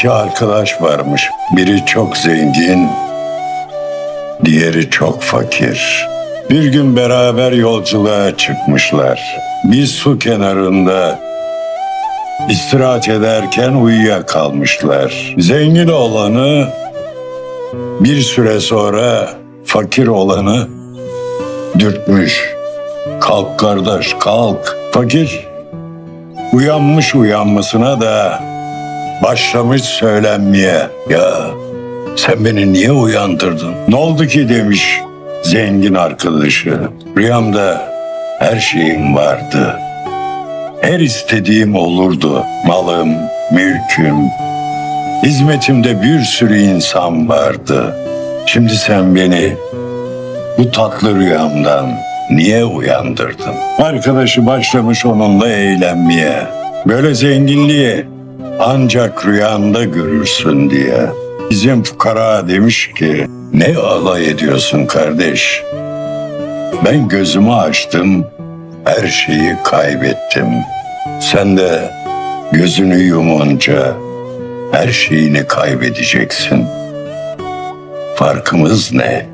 İki arkadaş varmış. Biri çok zengin, diğeri çok fakir. Bir gün beraber yolculuğa çıkmışlar. Bir su kenarında istirahat ederken uyuyakalmışlar. Zengin olanı bir süre sonra fakir olanı dürtmüş. Kalk kardeş kalk. Fakir uyanmış uyanmasına da başlamış söylenmeye. Ya sen beni niye uyandırdın? Ne oldu ki demiş zengin arkadaşı. Rüyamda her şeyim vardı. Her istediğim olurdu. Malım, mülküm, hizmetimde bir sürü insan vardı. Şimdi sen beni bu tatlı rüyamdan niye uyandırdın? Arkadaşı başlamış onunla eğlenmeye. Böyle zenginliği ancak rüyanda görürsün diye. Bizim fukara demiş ki ne alay ediyorsun kardeş? Ben gözümü açtım, her şeyi kaybettim. Sen de gözünü yumunca her şeyini kaybedeceksin. Farkımız ne?